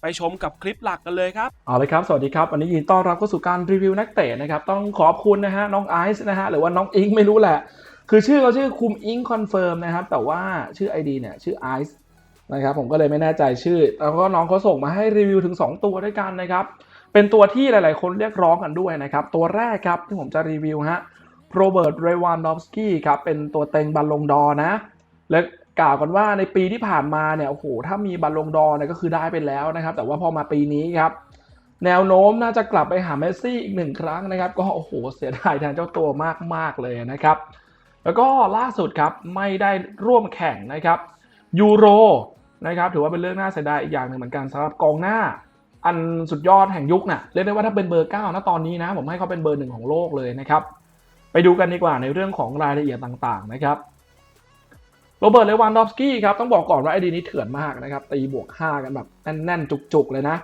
ไปชมกับคลิปหลักกันเลยครับ เอาเลยครับ สวัสดีครับวันนี้ยินต้อนรับเข้าสู่การรีวิวนักเตะนะครับ ต้องขอบคุณนะฮะน้องไอซ์นะฮะหรือว่าน้องอิงไม่รู้แหละ คือชื่อเขาชื่อคุมอิงคอนเฟิร์มนะครับ แต่ว่าชื่อ ID เนี่ยชื่อไอซ์นะครับผมก็เลยไม่แน่ใจชื่อ แล้วก็น้องเขาส่งมาให้รีวิวถึง 2 ตัวด้วยกันนะครับ เป็นตัวที่หลาย ๆ คนเรียกร้องกันด้วยนะครับ ตัวแรกครับที่ผมจะรีวิวฮะโรเบิร์ตเรวานดอฟสกี้ครับเป็นตัวเต็งบัลลงดอนะและ กล่าวกันว่าในปีที่ผ่านมาเนี่ยโอ้โหถ้ามีบัลลงดอร์เนี่ยก็คือได้ไปแล้วนะครับ แต่ว่าพอมาปีนี้ครับแนวโน้มน่าจะกลับไปหาเมสซี่อีกหนึ่งครั้งนะครับ ก็โอ้โหเสียดายแทนเจ้าตัวมากๆเลยนะครับ แล้วก็ล่าสุดครับไม่ได้ร่วมแข่งนะครับยูโรนะครับถือว่าเป็นเรื่องน่าเสียดายอีกอย่างหนึ่งเหมือนกันสำหรับกองหน้า อันสุดยอดแห่งยุคน่ะเรียกได้ว่าถ้าเป็นเบอร์9นะตอนนี้นะผมให้เขาเป็นเบอร์หนึ่งของโลกเลยนะครับ ไปดูกันดีกว่าในเรื่องของรายละเอียดต่างๆนะครับ โรเบิร์ตเลวานดอฟสกี้ครับต้องบอกก่อนว่าไอดีนี้เถื่อนมากนะครับตีบวก 5 กันแบบแน่นๆ จุกๆ เลยนะ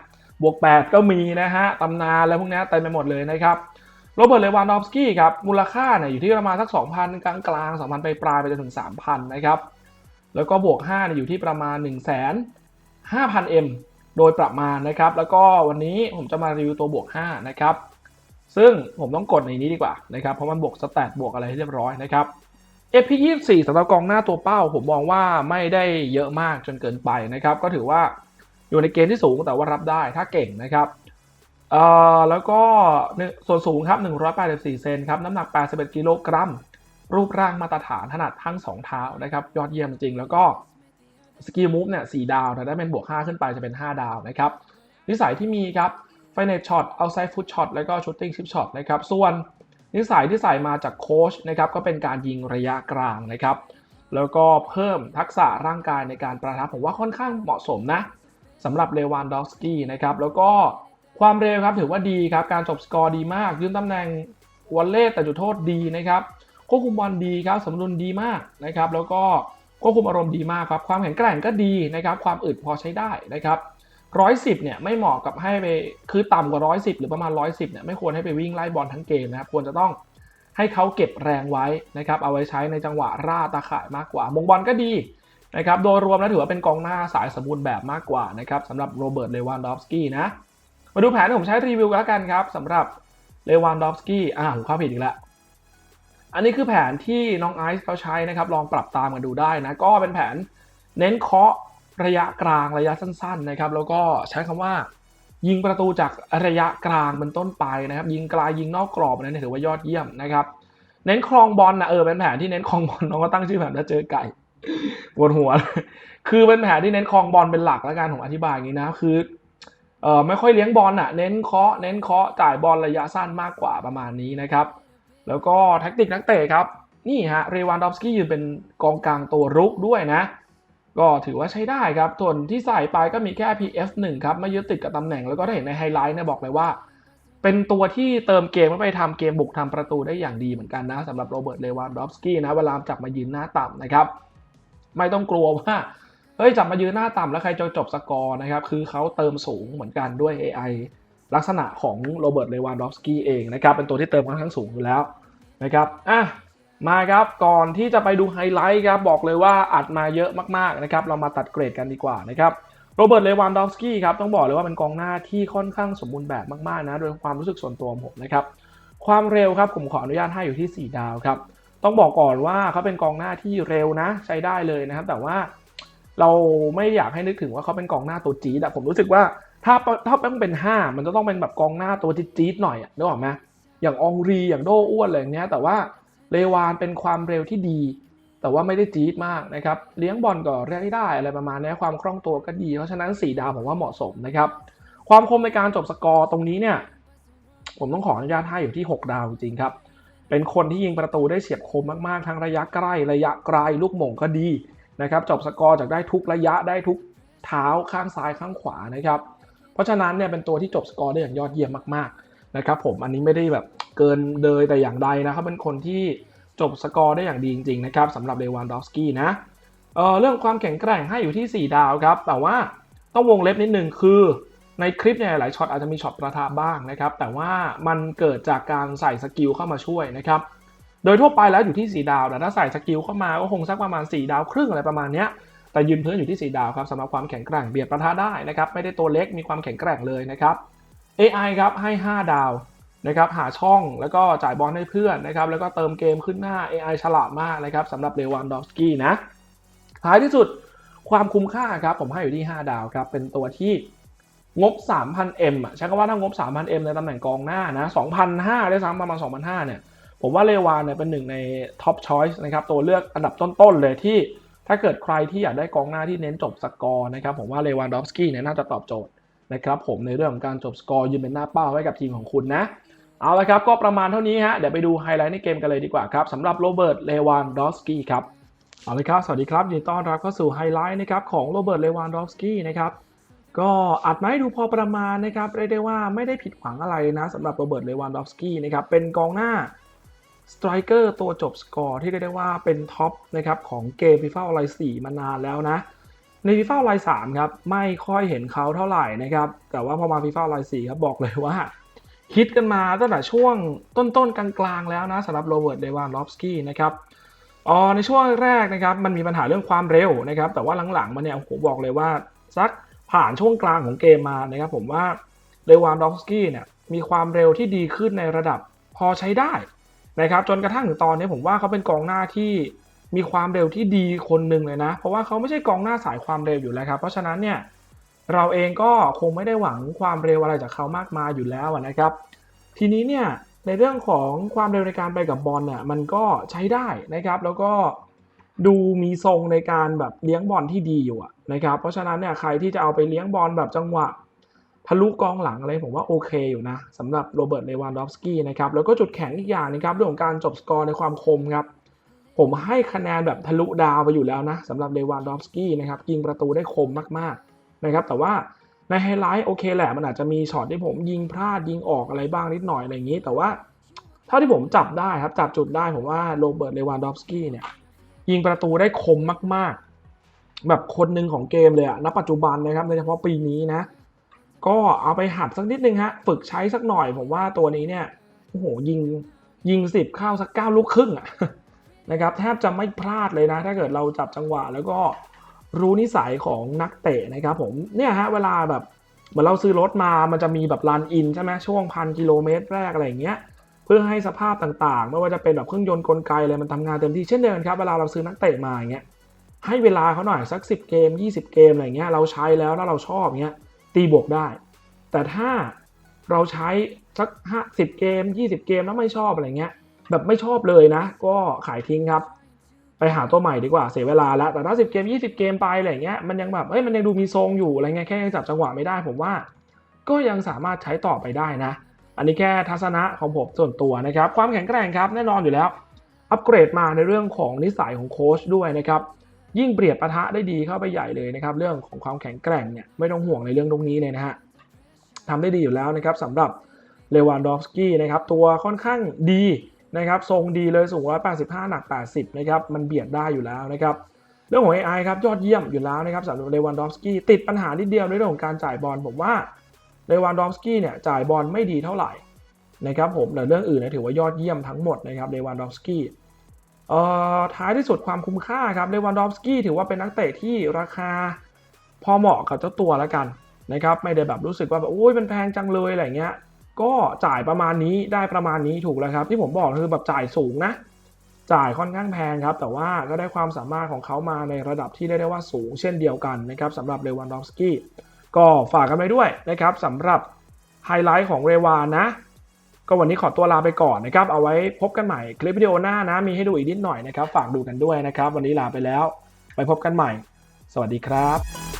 บวก 8 ก็มีนะฮะตำนานแล้วพวกนี้เต็มไปหมดเลยนะครับโรเบิร์ตเลวานดอฟสกี้ครับมูลค่าเนี่ยอยู่ที่ประมาณสัก 2,000 กลางกลางๆ2,000 ไปปลายไปจนถึง 3,000 นะครับ แล้วก็บวก5เนี่ยอยู่ที่ประมาณ 1 5 0 0 0 M โดยประมาณนะครับ แล้วก็วันนี้ผมจะมารีวิวตัวบวก 5 นะครับ ซึ่งผมต้องกดในนี้ดีกว่านะครับเพราะมันบวกสแตทบวกอะไรให้เรียบร้อยนะครับ FP24 สำหรับกองหน้าตัวเป้า ผมมองว่าไม่ได้เยอะมากจนเกินไปนะครับ ก็ถือว่าอยู่ในเกณฑ์ที่สูงแต่ว่ารับได้ถ้าเก่งนะครับเอ่อแล้วก็ส่วนสูงครับ 184 เซนครับ น้ำหนัก 81 กิโลกรัม รูปร่างมาตรฐานถนัดทั้ง 2 เท้านะครับ ยอดเยี่ยมจริง แล้วก็สกิลมูฟเนี่ย4ดาวแต่ถ้าเป็นบวก 5 ขึ้นไปจะเป็น 5 ดาวนะครับ นิสัยที่มีครับไฟเน e ช็อตเอาไซฟุตช็อตแล้วก็ชูตติ้งชิปช็อตนะครับ ส่วน นิสัยที่ใส่มาจากโค้ชนะครับก็เป็นการยิงระยะกลางนะครับ แล้วก็เพิ่มทักษะร่างกายในการประทับผมว่าค่อนข้างเหมาะสมนะสำหรับเลวานดอฟสกี้นะครับแล้วก็ความเร็วครับถือว่าดีครับการจบสกอร์ดีมาก ยืนตำแหน่งวอลเล่แต่จุดโทษดีนะครับควบคุมบอลดีครับสมดุลดีมากนะครับ แล้วก็ควบคุมอารมณ์ดีมากครับ ความแข็งแกร่งก็ดีนะครับ ความอึดพอใช้ได้นะครับ ร้อยสิบเนี่ยไม่เหมาะกับให้ไปคือต่ำกว่าร้อยสิบหรือประมาณร้อยสิบเนี่ยไม่ควรให้ไปวิ่งไล่บอลทั้งเกมนะครับควรจะต้องให้เขาเก็บแรงไว้นะครับเอาไว้ใช้ในจังหวะร่าตาข่ายมากกว่า มงบอลก็ดีนะครับโดยรวมแล้วถือว่าเป็นกองหน้าสายสมบูรณ์แบบมากกว่านะครับสำหรับโรเบิร์ตเลวานดอฟสกี้นะมาดูแผนที่ผมใช้รีวิวแล้วกันครับสำหรับเลวานดอฟสกี้อ่าผมเข้าผิดอีกแล้วอันนี้คือแผนที่น้องไอซ์เขาใช้นะครับลองปรับตามกันดูได้นะก็เป็นแผนเน้นเคาะ ระยะกลางระยะสั้นๆนะครับแล้วก็ใช้คำว่า ยิงประตูจากระยะกลางเป็นต้นไปนะครับ ยิงไกลยิงนอกกรอบนั้นถือว่ายอดเยี่ยมนะครับ เน้นครองบอลนะเออเป็นแผนที่เน้นครองบอลน้องก็ตั้งชื่อแผนแล้วเจอไก่ปวดหัว คือเป็นแผนที่เน้นครองบอลเป็นหลักแล้วกันผมอธิบายอย่างนี้นะคือเออไม่ค่อยเลี้ยงบอลอะเน้นเคาะเน้นเคาะจ่ายบอลระยะสั้นมากกว่าประมาณนี้นะครับ แล้วก็แท็กติกนักเตะครับ นี่ฮะเรวานดอฟสกี้ยืนเป็นกองกลางตัวรุกด้วยนะ ก็ถือว่าใช้ได้ครับส่วนที่ใส่ไปก็มีแค่ PF1 ครับไม่ยึดติดกับตำแหน่งแล้วก็ได้เห็นในไฮไลท์เนี่ยบอกเลยว่า เป็นตัวที่เติมเกมเข้าไปทำเกมบุกทำประตูได้อย่างดีเหมือนกันนะสำหรับโรเบิร์ตเลวานดอฟสกี้นะเวลาจับมายืนหน้าต่ำนะครับ ไม่ต้องกลัวว่าเฮ้ยจับมายืนหน้าต่ำแล้วใครจะจบสกอร์นะครับคือเขาเติมสูงเหมือนกันด้วย AI ลักษณะของโรเบิร์ตเลวานดอฟสกี้เองนะครับเป็นตัวที่เติมค่อนข้างสูงอยู่แล้วนะครับอะ มาครับก่อนที่จะไปดูไฮไลท์ครับบอกเลยว่าอัดมาเยอะมากๆนะครับเรามาตัดเกรดกันดีกว่านะครับโรเบิร์ตเลวานดอฟสกี้ครับต้องบอกเลยว่าเป็นกองหน้าที่ค่อนข้างสมบูรณ์แบบมากๆนะโดยความรู้สึกส่วนตัวผมนะครับความเร็วครับผมขออนุญาตให้อยู่ที่ 4 ดาวครับต้องบอกก่อนว่าเขาเป็นกองหน้าที่เร็วนะ ใช้ได้เลยนะครับ แต่ว่าเราไม่อยากให้นึกถึงว่าเขาเป็นกองหน้าตัวจี๊ดอะผมรู้สึกว่าถ้าถ้าต้องเป็น 5 มันจะต้องเป็นแบบกองหน้าตัวจี๊ดหน่อยอะนึกออกไหมอย่างองรีอย่างโดอ้วนอะไรอย่างเงี้ยแต่ว่า เลวานเป็นความเร็วที่ดี แต่ว่าไม่ได้จี๊ดมากนะครับ เลี้ยงบอลก็ได้ได้อะไรประมาณนี้ความคล่องตัวก็ดี เพราะฉะนั้น 4 ดาวผมว่าเหมาะสมนะครับ ความคมในการจบสกอร์ตรงนี้เนี่ย ผมต้องขออนุญาตให้อยู่ที่ 6 ดาวจริงครับ เป็นคนที่ยิงประตูได้เฉียบคมมากๆ ทั้งระยะใกล้ระยะไกลลูกหม่งก็ดีนะครับจบสกอร์จากได้ทุกระยะได้ทุกเท้าข้างซ้ายข้างขวานะครับ เพราะฉะนั้นเนี่ยเป็นตัวที่จบสกอร์ได้อย่างยอดเยี่ยมมากๆนะครับผมอันนี้ไม่ได้แบบ เกินเลยแต่อย่างใดนะเขาเป็นคนที่จบสกอร์ได้อย่างดีจริงๆนะครับสำหรับเลวานดอฟสกี้นะเเรื่องความแข็งแกร่งให้อยู่ที่ 4 ดาวครับ แต่ว่าต้องวงเล็บนิดนึงคือในคลิปเนี่ยหลายช็อตอาจจะมีช็อตประทะบ้างนะครับ แต่ว่ามันเกิดจากการใส่สกิลเข้ามาช่วยนะครับ โดยทั่วไปแล้วอยู่ที่ 4 ดาว แต่ถ้าใส่สกิลเข้ามาก็คงสักประมาณ 4 ดาวครึ่งอะไรประมาณนี้แต่ยืนพื้นอยู่ที่ 4 ดาวครับสำหรับความแข็งแกร่งเบียดประทะได้นะครับ ไม่ได้ตัวเล็กมีความแข็งแกร่งเลยนะครับ AI ครับให้ 5 ดาว นะครับหาช่องแล้วก็จ่ายบอลให้เพื่อนนะครับแล้วก็เติมเกมขึ้นหน้า AI ฉลาดมากนะครับสำหรับเลวานดอฟสกี้นะท้ายที่สุดความคุ้มค่าครับผมให้อยู่ที่ 5 ดาวครับเป็นตัวที่งบ 3,000M อะใช้คำว่าถ้างบ 3,000M ในตำแหน่งกองหน้านะ2,500ได้ซ้ำประมาณ2,500เนี่ยผมว่าเลวานเนี่ยเป็นหนึ่งในท็อปชอยส์นะครับตัวเลือกอันดับต้นๆเลยที่ถ้าเกิดใครที่อยากได้กองหน้าที่เน้นจบสกอร์นะครับผมว่าเลวานดอฟสกี้เนี่ยน่าจะตอบโจทย์นะครับผมในเรื่องของการจบสกอร์ยืนเป็นหน้าเป้าให้กับทีมของคุณนะ เอาละครับก็ประมาณเท่านี้ฮะเดี๋ยวไปดูไฮไลท์ในเกมกันเลยดีกว่าครับสำหรับโรเบิร์ตเลวานดอฟสกี้ครับเอาลยครับสวัสดีครับยินดีต้อนรับเข้าสู่ไฮไลท์นะครับของโรเบิร์ตเลวานดอฟสกี้นะครับก็อัดมาให้ดูพอประมาณนะครับเรียกได้ว่าไม่ได้ผิดหวังอะไรนะสำหรับโรเบิร์ตเลวานดอฟสกี้นะครับเป็นกองหน้าสไตรเกอร์ตัวจบสกอร์ที่เรียกได้ว่าเป็นท็อปนะครับของเกมฟีฟ่าออนไลน์4มานานแล้วนะในฟีฟ่าออนไลน์3ครับไม่ค่อยเห็นเขาเท่าไหร่นะครับแต่ว่าพอมาฟีฟ่าออนไลน์4ครับบอกเลยว่า ฮิตกันมาตั้งแต่ช่วงต้นๆกลางๆแล้วนะสำหรับโรเบิร์ตเลวานดอฟสกี้นะครับอ๋อในช่วงแรกนะครับมันมีปัญหาเรื่องความเร็วนะครับ แต่ว่าหลังๆมาเนี่ยผมบอกเลยว่าสักผ่านช่วงกลางของเกมมานะครับ ผมว่าเลวานดอฟสกี้เนี่ยมีความเร็วที่ดีขึ้นในระดับพอใช้ได้นะครับจนกระทั่งถึงตอนนี้ผมว่าเขาเป็นกองหน้าที่มีความเร็วที่ดีคนหนึ่งเลยนะ เพราะว่าเขาไม่ใช่กองหน้าสายความเร็วอยู่แล้วครับ เพราะฉะนั้นเนี่ย เราเองก็คงไม่ได้หวังความเร็วอะไรจากเขามากมายอยู่แล้วนะครับ ทีนี้เนี่ยในเรื่องของความเร็วในการไปกับบอลเนี่ยมันก็ใช้ได้นะครับ แล้วก็ดูมีทรงในการแบบเลี้ยงบอลที่ดีอยู่นะครับ เพราะฉะนั้นเนี่ยใครที่จะเอาไปเลี้ยงบอลแบบจังหวะทะลุกองหลังอะไรผมว่าโอเคอยู่นะสำหรับโรเบิร์ตเลวานดอฟสกี้นะครับแล้วก็จุดแข็งอีกอย่างนะครับเรื่องของการจบสกอร์ในความคมครับผมให้คะแนนแบบทะลุดาวไปอยู่แล้วนะสำหรับเลวานดอฟสกี้นะครับยิงประตูได้คมมากๆ นะครับ แต่ว่าในไฮไลท์โอเคแหละ มันอาจจะมีช็อตที่ผมยิงพลาดยิงออกอะไรบ้างนิดหน่อยอะไรอย่างนี้ แต่ว่าเท่าที่ผมจับได้ครับจับจุดได้ผมว่าโรเบิร์ตเลวานดอฟสกี้เนี่ยยิงประตูได้คมมาก ๆ แบบคนหนึ่งของเกมเลยอะณปัจจุบันนะครับโดยเฉพาะปีนี้นะ ก็เอาไปหัดสักนิดนึงฮะฝึกใช้สักหน่อย ผมว่าตัวนี้เนี่ยโอ้โหยิงยิงสิบเข้าสักเก้าลูกครึ่งอะนะครับแทบจะไม่พลาดเลยนะ ถ้าเกิดเราจับจังหวะแล้วก็ รู้นิสัยของนักเตะนะครับผมเนี่ยฮะเวลาแบบเหมือนเราซื้อรถมามันจะมีแบบรันอินใช่ไหมช่วงพันกิโลเมตรแรกอะไรอย่างเงี้ยเพื่อให้สภาพต่างๆ ไม่ว่าจะเป็นแบบเครื่องยนต์กลไกอะไรมันทำงานเต็มที่เช่นเดียวกันครับเวลาเราซื้อนักเตะมาอย่างเงี้ยให้เวลาเขาหน่อยสัก 10 เกม 20 เกมอะไรเงี้ยเราใช้แล้วแล้วเราชอบเงี้ยตีบวกได้ แต่ถ้าเราใช้สักห้าสิบเกม 20 เกมแล้วไม่ชอบอะไรเงี้ยแบบไม่ชอบเลยนะ ก็ขายทิ้งครับ ไปหาตัวใหม่ดีกว่าเสียเวลาแล้วแต่ถ้า10เกม20เกมไปอะไรเงี้ยมันยังแบบเอ้ยมันยังดูมีทรงอยู่อะไรเงี้ยแค่ยังจับจังหวะไม่ได้ผมว่า ก็ยังสามารถใช้ต่อไปได้นะ อันนี้แค่ทัศนะของผมส่วนตัวนะครับ ความแข็งแกร่งครับแน่นอนอยู่แล้ว อัปเกรดมาในเรื่องของนิสัยของโค้ชด้วยนะครับยิ่งเปรียบปะทะได้ดีเข้าไปใหญ่เลยนะครับเรื่องของความแข็งแกร่งเนี่ยไม่ต้องห่วงในเรื่องตรงนี้เลยนะฮะทำได้ดีอยู่แล้วนะครับสำหรับเลวานดอฟสกี้นะครับตัวค่อนข้างดี นะครับทรงดีเลยสูง 185 หนัก 80 นะครับ มันเบียดได้อยู่แล้วนะครับ เรื่องของ AI ครับยอดเยี่ยมอยู่แล้วนะครับสำหรับเลวานดอฟสกี้ติดปัญหานิดเดียวในเรื่องของการจ่ายบอลผมว่าเลวานดอฟสกี้เนี่ยจ่ายบอลไม่ดีเท่าไหร่นะครับผมแต่เรื่องอื่นเนี่ยถือว่ายอดเยี่ยมทั้งหมดนะครับเลวานดอฟสกี้เอ่อท้ายที่สุดความคุ้มค่าครับเลวันดอฟสกี้ถือว่าเป็นนักเตะที่ราคาพอเหมาะกับเจ้าตัวแล้วกันนะครับไม่ได้แบบรู้สึกว่าแบบโอ้ยมันแพงจังเลยอะไรเงี้ย ก็จ่ายประมาณนี้ได้ประมาณนี้ถูกแล้วครับ ที่ผมบอกคือแบบจ่ายสูงนะ จ่ายค่อนข้างแพงครับ แต่ว่าก็ได้ความสามารถของเขามาในระดับที่เรียกได้ว่าสูงเช่นเดียวกันนะครับสำหรับเลวันดอฟสกี้ก็ฝากกันไปด้วยนะครับสำหรับไฮไลท์ของเรวานนะ ก็วันนี้ขอตัวลาไปก่อนนะครับ เอาไว้พบกันใหม่คลิปวิดีโอหน้านะ มีให้ดูอีกนิดหน่อยนะครับ ฝากดูกันด้วยนะครับ วันนี้ลาไปแล้ว ไปพบกันใหม่ สวัสดีครับ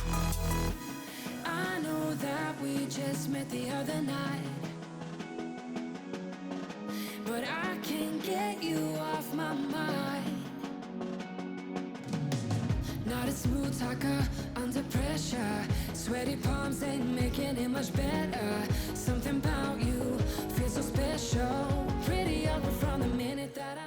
get you off my mind. Not a smooth talker under pressure. Sweaty palms ain't making it much better. Something about you feels so special. Pretty up from the minute that I.